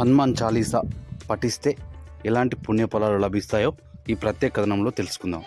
హనుమాన్ చాలీసా పఠిస్తే ఎలాంటి పుణ్య పుణ్యఫలాలు లభిస్తాయో ఈ ప్రత్యేక కథనంలో తెలుసుకుందాం.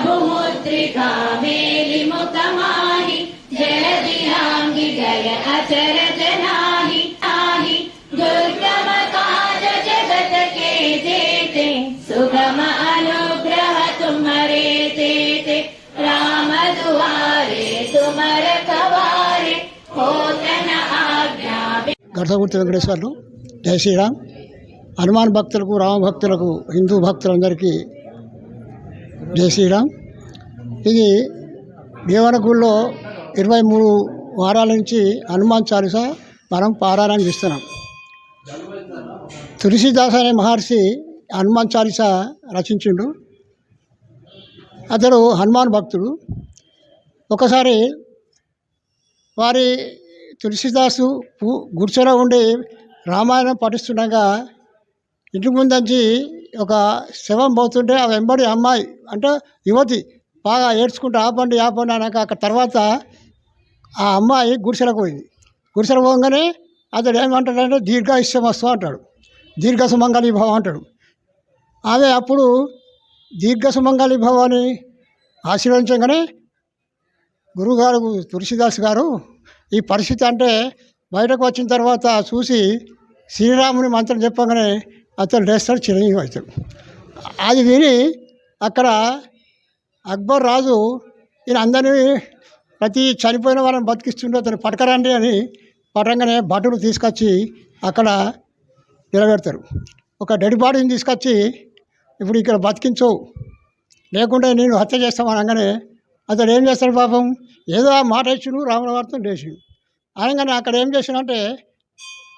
प्रभु मुद्रिका मेलि मुख माहि जय दिहांगि जय अचरज नाही आहि दुर्गम काज जगत के जेते सुगम अनुग्रह तुम्हारे तेते राम दुआरे तुम रखवारे होतन आज्ञा గడసగుర్తి వెంకటేశ్వర్లు జై శ్రీరామ్ హనుమాన్ భక్తులకు రామ భక్తులకు హిందూ భక్తులందరికీ జై శ్రీరామ్. ఇది దేవనగుడిలో ఇరవై మూడు వారాల నుంచి హనుమాన్ చాలీస మనం పారాయణం చేస్తున్నాం. తులసిదాస్ అనే మహర్షి హనుమాన్ చాలీస రచించిండు. అతడు హనుమాన్ భక్తుడు. ఒకసారి వారి తులసిదాసు పు- గుడిసెలో ఉండి రామాయణం పఠిస్తుండగా ఇంటి ముందంచి ఒక శవం పోతుంటే ఆ వెంబడి అమ్మాయి అంటే యువతి బాగా ఏడ్చుకుంటూ ఆపండి ఆపండి అన్నాక అక్కడ తర్వాత ఆ అమ్మాయి గుడిసెలకు పోయింది. గుడిసెలకు పోగానే అతడు ఏమంటాడంటే దీర్ఘాయుష్యమస్తు అంటాడు. దీర్ఘ సుమంగళి భవ అంటాడు. ఆమె అప్పుడు దీర్ఘ సుమంగళి భవ అని ఆశీర్వదించగానే గురుగారు తులసిదాస్ గారు ఈ పరిస్థితి అంటే బయటకు వచ్చిన తర్వాత చూసి శ్రీరాముని మంత్రం చెప్పగానే అతను లేస్తాడు చిరంజీవి అవుతాడు. అది విని అక్కడ అక్బర్ రాజు ఈయన అందరినీ ప్రతి చనిపోయిన వాళ్ళని బతికిస్తుండే అతను పట్టకరండి అని పట్టంగానే భటులు తీసుకొచ్చి అక్కడ నిలబెడతారు. ఒక డెడ్ బాడీని తీసుకొచ్చి ఇప్పుడు ఇక్కడ బతికించవు లేకుంటే నేను హత్య చేస్తామని అనగానే అతడు ఏం చేస్తాడు పాపం? ఏదో ఆ మాట ఇచ్చును రాముల వార్తను లేచిండు. అనగానే అక్కడ ఏం చేసినంటే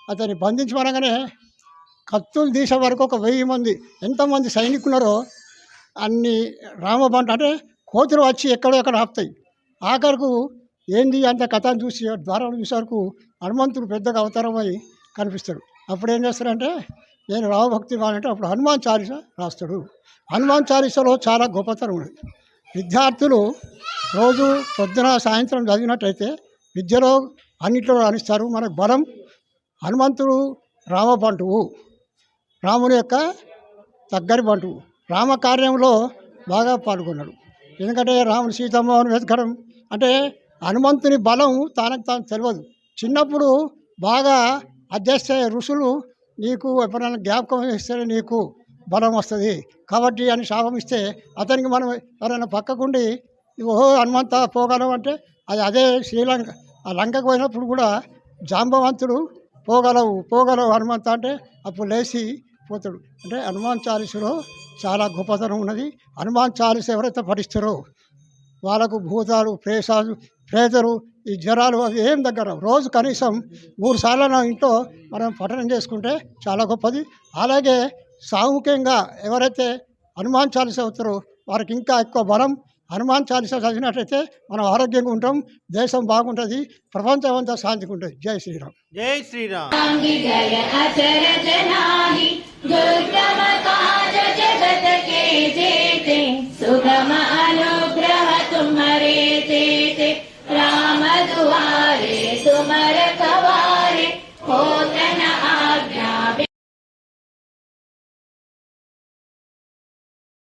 అతన్ని బంధించమనగానే కత్తులు తీసే వరకు ఒక వెయ్యి మంది ఎంతమంది సైనికున్నారో అన్ని రామబంట అంటే కోతులు వచ్చి ఎక్కడో ఎక్కడ ఆపుతాయి. ఆఖరకు ఏంది అంత కథను చూసి ద్వారాలు చూసే వరకు హనుమంతుడు పెద్దగా అవతారమై కనిపిస్తాడు. అప్పుడు ఏం చేస్తారంటే నేను రామభక్తి అంటే అప్పుడు హనుమాన్ చాలీస రాస్తాడు. హనుమాన్ చాలీసలో చాలా గొప్పతనం ఉన్నది. విద్యార్థులు రోజు పొద్దున సాయంత్రం చదివినట్టయితే విద్యలో అన్నింటిలో రాణిస్తారు. మనకు బలం హనుమంతుడు రామబంటువు. రాముని యొక్క దగ్గరి బంటువు రామ కార్యంలో బాగా పాల్గొన్నాడు. ఎందుకంటే రాముడు సీతమ్మను వెతకడం అంటే హనుమంతుని బలం తనకు తాను తెలియదు. చిన్నప్పుడు బాగా అధ్యక్ష ఋషులు నీకు ఎప్పుడైనా జ్ఞాపకం ఇస్తే నీకు బలం వస్తుంది. కాబట్టి అని శాపం ఇస్తే అతనికి మనం ఎవరైనా పక్కకుండి ఓహో హనుమంత పోగలం అంటే అది అదే శ్రీలంక ఆ లంకకు పోయినప్పుడు కూడా జాంబవంతుడు పోగలవు పోగలవు హనుమంత అంటే అప్పుడు లేచి పోతాడు. అంటే హనుమాన్ చాలీసులో చాలా గొప్పతనం ఉన్నది. హనుమాన్ చాలీస ఎవరైతే పఠిస్తారో వాళ్ళకు భూతాలు ప్రేసాలు ప్రేతలు ఈ జ్వరాలు అవి ఏం దగ్గర రోజు కనీసం మూడు సార్లు నా ఇంట్లో మనం పఠనం చేసుకుంటే చాలా గొప్పది. అలాగే సాముఖ్యంగా ఎవరైతే హనుమాన్ చాలీస అవుతారో వారికి ఇంకా ఎక్కువ బలం హనుమాన్ చాలీసా చదివినట్లయితే మనం ఆరోగ్యంగా ఉంటాం దేశం బాగుంటుంది ప్రపంచం అంతా శాంతిగా ఉంటుంది. జై శ్రీరామ్. జై శ్రీరామ్. రామ దువారే